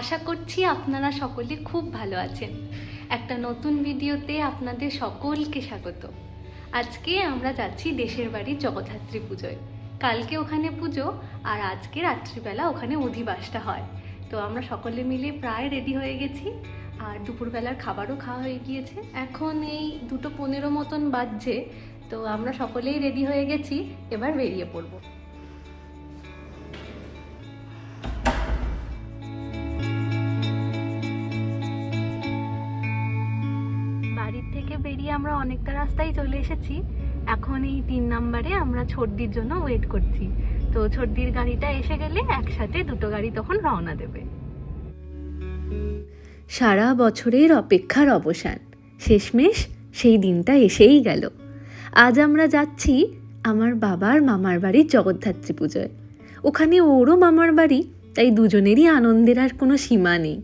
আশা করছি আপনারা সকলে খুব ভালো আছেন। একটা নতুন ভিডিওতে আপনাদের সকলকে স্বাগত। আজকে আমরা যাচ্ছি দেশের বাড়ি জগদ্ধাত্রী পুজোয়। কালকে ওখানে পুজো আর আজকে রাত্রিবেলা ওখানে অধিবাসটা হয়। তো আমরা সকলে মিলে প্রায় রেডি হয়ে গেছি আর দুপুরবেলার খাবারও খাওয়া হয়ে গিয়েছে। এখন এই দুটো পনেরো মতন বাজছে, তো আমরা সকলেই রেডি হয়ে গেছি। এবার বেরিয়ে পড়ব। অনেকটা রাস্তায় চলে এসেছি। এখন এই তিন নাম্বারে আমরা ছর্দির জন্য ওয়েট করছি। তো ছর্দির গাড়িটা এসে গেলে একসাথে দুটো গাড়ি তখন রওনা দেবে। সারা বছরের অপেক্ষার অবসান। শেষমেশ সেই দিনটা এসেই গেল। আজ আমরা যাচ্ছি আমার বাবার মামার বাড়ির জগদ্ধাত্রী পুজোয়। ওখানে ওরও মামার বাড়ি, তাই দুজনেরই আনন্দের আর কোনো সীমা নেই।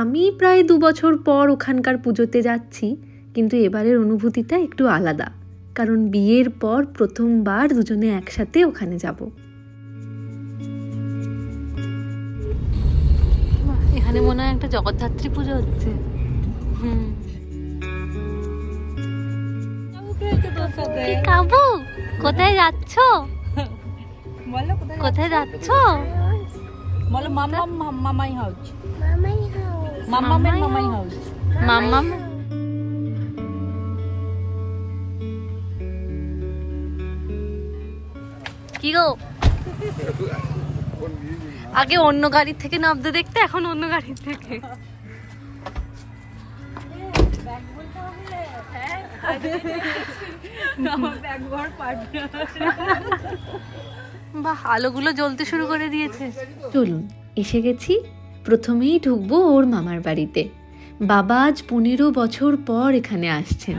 আমি প্রায় দু বছর পর ওখানকার পুজোতে যাচ্ছি। কিন্তু এবারের অনুভূতিটা একটু আলাদা। কারণ বিয়ের পর প্রথমবার দুজনে একসাথে ওখানে যাব। এখানে মনে হয় একটা জগদ্ধাত্রী পুজো হচ্ছে। হুম। কাবু? কোথায় যাচ্ছ? বলো কোথায় কোথায় যাচ্ছ? বলো মাম্মাম মামাই হাউস. মাম্মামের মামাই মামাই হাউস মাম্মাম? কি গো? আগে অন্য গাড়ির থেকে নামতে দেখতে এখন অন্য গাড়ির থেকে। বাহ আলোগুলো জ্বলতে শুরু করে দিয়েছে। চলুন এসে গেছি। প্রথমেই ঢুকবো ওর মামার বাড়িতে। বাবা আজ পনেরো বছর পর এখানে আসছেন।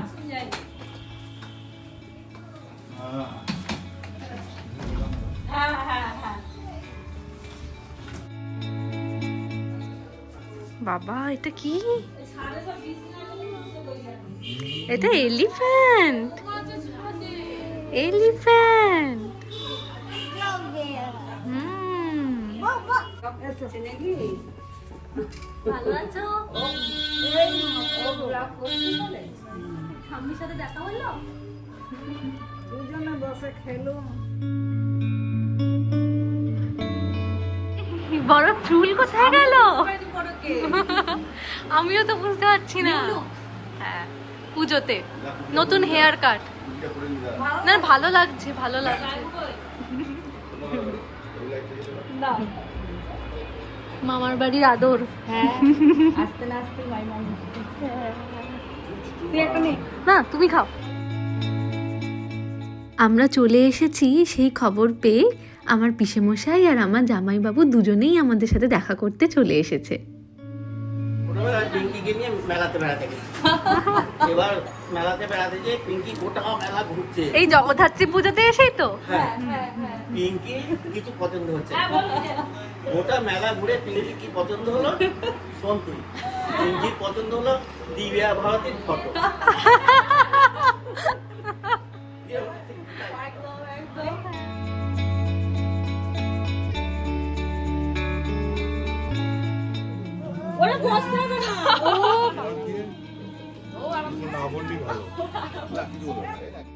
বাবা এটা কি? এটা এলিফ্যান্ট। এলিফ্যান্ট। বড় চুল কোথায় গেল? আমিও তো বুঝতে পারছি না। হ্যাঁ পুজোতে। নতুন হেয়ার কাট না ভালো লাগছে ভালো লাগছে। মামার বাড়ির আদর। হ্যাঁ আস্তে না আস্তে মাই মাই তুই একটা নে। না তুমি খাও। আমরা চলে এসেছি সেই খবর পেয়ে আমার পিসেমশাই আর আমার জামাইবাবু দুজনেই আমাদের সাথে দেখা করতে চলে এসেছে। ছোটবেলায় পিঙ্কিকে নিয়ে মেলাতে বেড়াতে গেছি। এবার মেলাতে বেড়াতে যে পিঙ্কি গোটা মেলা ঘুরছে। এই জগদ্ধাত্রী পুজোতে এসেই তো? হ্যাঁ। পিঙ্কি কিছু পছন্দ হচ্ছে। গোটা মেলা ঘুরে পিঙ্কি কি পছন্দ হলো? শোন তুই পিঙ্কির পছন্দ হলো দিব্যা ভারতীর ফটো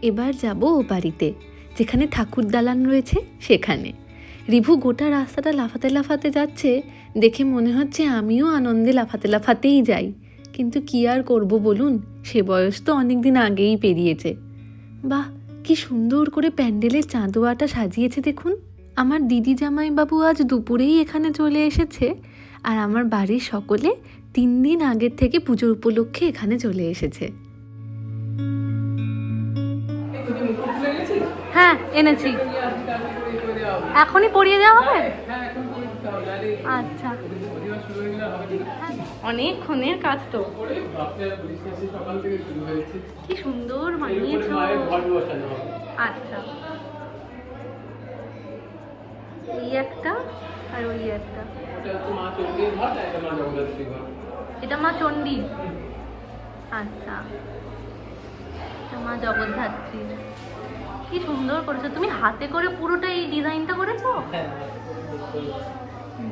এবার যাব ও বাড়িতে। যেখানে ঠাকুর দালান রয়েছে, সেখানে। রিভু গোটা রাস্তাটা লাফাতে লাফাতে যাচ্ছে, দেখে মনে হচ্ছে আমিও আনন্দে লাফাতে লাফাতেই যাই। কিন্তু কি আর করব বলুন, সে বয়স তো অনেক দিন আগেই পেরিয়েছে। বাহ, কি সুন্দর করে প্যান্ডেলের চাঁদোয়াটা সাজিয়েছে দেখুন। আমার দিদি জামাইবাবু আজ দুপুরেই এখানে চলে এসেছে, আর আমার বাড়ির সকলে তিন দিন আগের থেকে পুজোর উপলক্ষে এখানে চলে এসেছে। হ্যাঁ এনেছি। এখনই পরিয়ে দেওয়া হবে? আচ্ছা। অনেকক্ষণের কাজ তো। কি সুন্দর বানিয়েছো। আচ্ছা। এই একটা আর ওই একটা। এটা মা চণ্ডী। আচ্ছা। এটা মা জগদ্ধাত্রীর কি সুন্দর করেছ। তুমি হাতে করে পুরোটা এই ডিজাইনটা করেছ?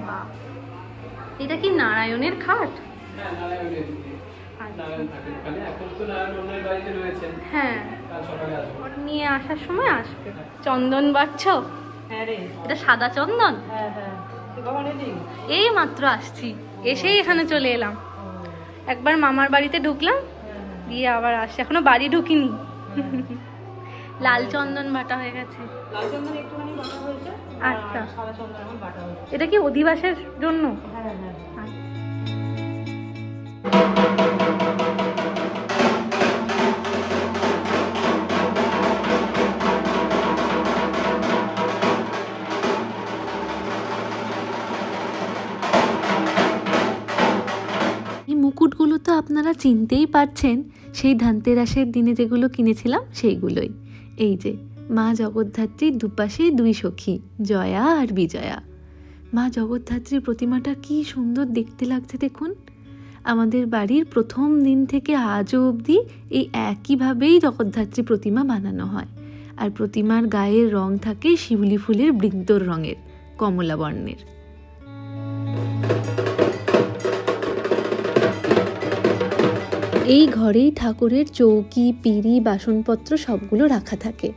বাহ। এটা কি নারায়ণের খাট? হ্যাঁ রয়েছেন হ্যাঁ। নিয়ে আসার সময় আসবে। চন্দন হ্যাঁ এটা সাদা চন্দন? হ্যাঁ হ্যাঁ। এই মাত্র আসছি। এসেই এখানে চলে এলাম। একবার মামার বাড়িতে ঢুকলাম। দিয়ে আবার আসছি। এখনও বাড়ি ঢুকিনি। লাল চন্দন বাটা হয়ে গেছে। লাল চন্দন একটুখানি বাটা হয়েছে আচ্ছা। সাদা চন্দন এখন বাটা হয়েছে। এটা কি অধিবাসের জন্য? হ্যাঁ হ্যাঁ এই মুকুটগুলো তো আপনারা চিনতেই পারছেন সেই ধানতেরাসের দিনে যেগুলো কিনেছিলাম সেইগুলোই। এই যে, মা জগদ্ধাত্রীর দুপাশে দুই সখী, জয়া আর বিজয়া। মা জগদ্ধাত্রীর প্রতিমাটা কি সুন্দর দেখতে লাগছে দেখুন। আমাদের বাড়ির প্রথম দিন থেকে আজও অবধি এই একইভাবেই জগদ্ধাত্রী প্রতিমা বানানো হয়। আর প্রতিমার গায়ের রং থাকে শিউলি ফুলের বৃন্দর রঙের কমলা বর্ণের এই ঘরেই ঠাকুরের চৌকি, পিঁড়ি, বাসনপত্র সবগুলো রাখা থাকে।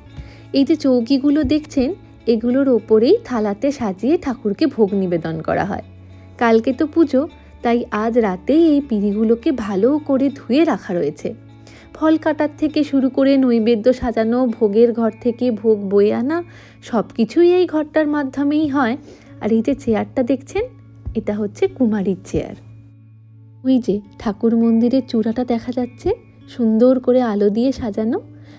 এই যে চৌকিগুলো দেখছেন, এগুলোর ওপরেই থালাতে সাজিয়ে ঠাকুরকে ভোগ নিবেদন করা হয়। কালকে তো পুজো, তাই আজ রাতেই এই পিঁড়িগুলোকে ভালো করে ধুয়ে রাখা রয়েছে। ফল কাটার থেকে শুরু করে নৈবেদ্য সাজানো, ভোগের ঘর থেকে ভোগ বয়ে আনা সব কিছুই এই ঘরটার মাধ্যমেই হয়। আর এই যে চেয়ারটা দেখছেন, এটা হচ্ছে কুমারীর চেয়ার। ওই যে ঠাকুর মন্দিরের চূড়াটা দেখা যাচ্ছে সুন্দর করে আলো দিয়ে সাজানো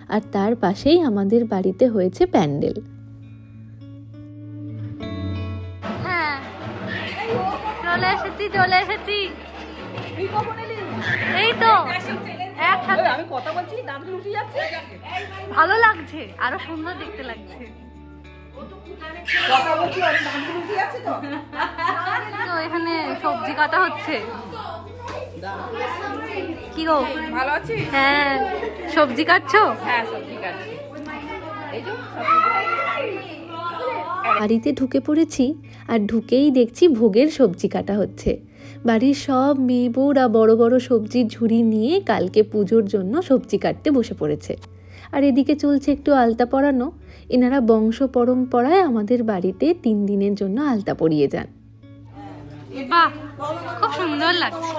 আর তার পাশেই আমাদের বাড়িতে হয়েছে প্যান্ডেল। হ্যাঁ। চলে এসেছি চলে এসেছি। তুই কখন এলি এই তো আমি কথা বলছি উঠে যাচ্ছে। ভালো লাগছে আরও সুন্দর দেখতে লাগছে। কথা বলছি আর উঠে যাচ্ছে তো। তো এখানে সবজি কাটা হচ্ছে। কি গো? ভালো আছিস? হ্যাঁ। সবজি কাটছো? হ্যাঁ সব ঠিক আছে এই যে বাড়িতে ঢুকে পড়েছি আর ঢুকেই দেখছি ভোগের সবজি কাটা হচ্ছে। বাড়ির সব মেয়ে বউরা বড় বড় সবজির ঝুড়ি নিয়ে কালকে পুজোর জন্য সবজি কাটতে বসে পড়েছে। আর এদিকে চলছে একটু আলতা পরানো। এনারা বংশ পরম্পরায় আমাদের বাড়িতে তিন দিনের জন্য আলতা পরিয়ে যান। বাহ খুব সুন্দর লাগছে।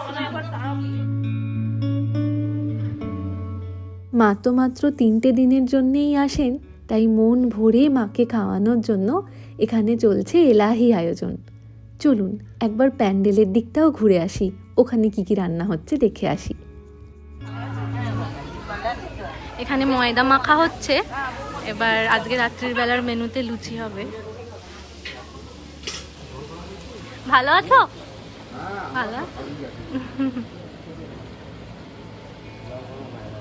মা তো মাত্র তিনটে দিনের জন্যেই আসেন, তাই মন ভরে মাকে খাওয়ানোর জন্য এখানে চলছে এলাহি আয়োজন। চলুন, একবার প্যান্ডেলের দিকটাও ঘুরে আসি, ওখানে কি কি রান্না হচ্ছে দেখে আসি। এখানে ময়দা মাখা হচ্ছে, এবার আজকে রাত্রির বেলার মেনুতে লুচি হবে। ভালো আছো?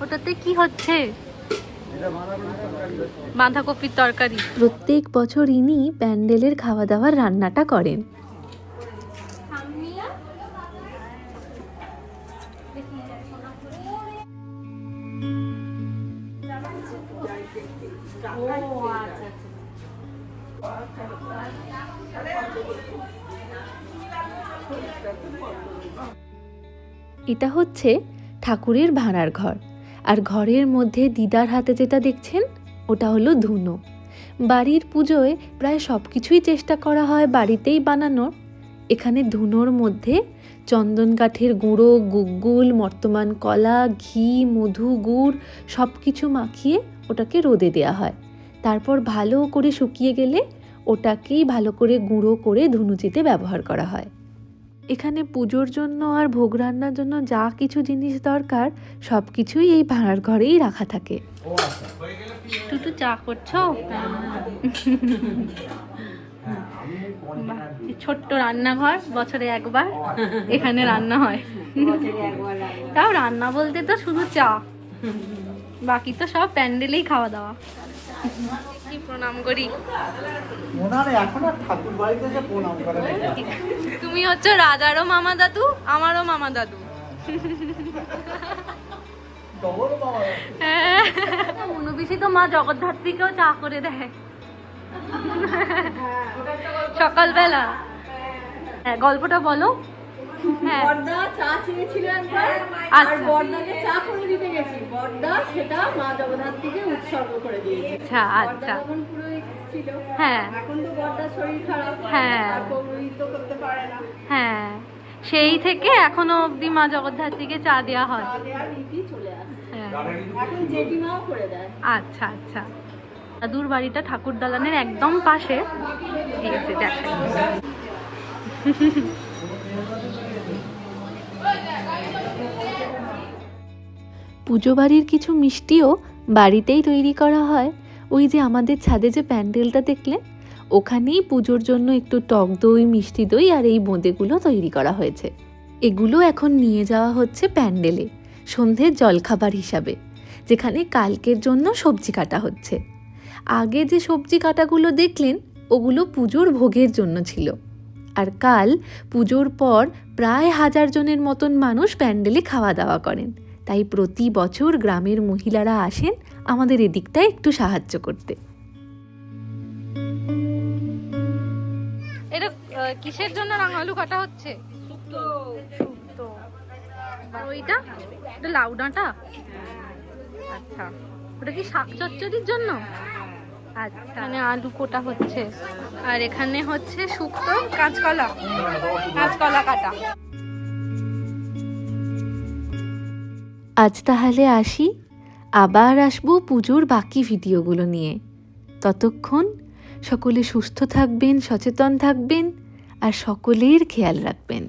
ওটাতে কি হচ্ছে? বাঁধাকপির তরকারি। প্রত্যেক বছর ইনি প্যান্ডেলের খাওয়া দাওয়ার রান্নাটা করেন। এটা হচ্ছে ঠাকুরের ভাড়ার ঘর। আর ঘরের মধ্যে দিদার হাতে যেটা দেখছেন, ওটা হলো ধুনো। বাড়ির পুজোয় প্রায় সব কিছুই চেষ্টা করা হয় বাড়িতেই বানানোর। এখানে ধুনোর মধ্যে চন্দন কাঠের গুঁড়ো, গুগ্গুল মর্তমান কলা, ঘি, মধু, গুড় সব কিছু মাখিয়ে ওটাকে রোদে দেওয়া হয়। তারপর ভালো করে শুকিয়ে গেলে ওটাকেই ভালো করে গুঁড়ো করে ধুনুচিতে ব্যবহার করা হয়। এখানে পুজোর জন্য আর ভোগ রান্নার জন্য যা কিছু জিনিস দরকার সব কিছুই এই ভাড়ার ঘরেই রাখা থাকে। টুটু চা করছ? বাহ, ছোট্ট রান্নাঘর বছরে একবার এখানে রান্না হয়। তাও রান্না বলতে তো শুধু চা। বাকি তো সব প্যান্ডেলেই খাওয়া দাওয়া। কি প্রণাম করি? ওনার এখন আর ঠাকুর বাড়িতে যে প্রণাম করে তুমি হচ্ছে রাজারও মামা দাদু আমারও মামা দাদু। ডবল হ্যাঁ। তো মা জগদ্ধাত্রীকেও চা করে দেয়। সকালবেলা। হ্যাঁ গল্পটা বলো। হ্যাঁ বর্দা চা চেয়েছিল একবার আর আচ্ছা। বর্দাকে চা করে দিতে গেছি। বর্দা সেটা মা জগদ্ধাত্রীকে উৎসর্গ করে দিয়েছে। আচ্ছা আচ্ছা। তখন পুরোহিত ছিল। হ্যাঁ। এখন তো বর্দার শরীর খারাপ হ্যাঁ। আর করতে পারে না। হ্যাঁ। সেই থেকে এখনও অবধি মা জগদ্ধাত্রীকে চা দেওয়া হয়। হ্যাঁ। আচ্ছা আচ্ছা। দাদুর বাড়িটা ঠাকুর দালানের একদম পাশে। এই যে দেখাই। পুজো বাড়ির কিছু মিষ্টিও বাড়িতেই তৈরি করা হয়। ওই যে আমাদের ছাদে যে প্যান্ডেলটা দেখলে ওখানেই পুজোর জন্য একটু টক দই, মিষ্টি দই আর এই বোঁদেগুলো তৈরি করা হয়েছে। এগুলো এখন নিয়ে যাওয়া হচ্ছে প্যান্ডেলে, সন্ধ্যের জলখাবার হিসাবে, যেখানে কালকের জন্য সবজি কাটা হচ্ছে। আগে যে সবজি কাটাগুলো দেখলেন, ওগুলো পুজোর ভোগের জন্য ছিল। আর কাল পুজোর পর প্রায় হাজার জনের মতন মানুষ প্যান্ডেলে খাওয়া দাওয়া করেন। তাই প্রতি বছর গ্রামের মহিলারা আসেন আমাদের এদিকটা একটু সাহায্য করতে। কিসের জন্য রাঙালু কাটা হচ্ছে? ওইটা? এটা লাউ ডাঁটা আচ্ছা। ওটা কি শাক চচ্চড়ির জন্য? আচ্ছা। এখানে আলু কোটা হচ্ছে। আর এখানে হচ্ছে শুক্তো কাঁচকলা। কাঁচকলা কাটা। আজ তাহলে আসি। আবার আসব পুজোর বাকি ভিডিওগুলো নিয়ে। ততক্ষণ সকলে সুস্থ থাকবেন, সচেতন থাকবেন, আর সকলের খেয়াল রাখবেন।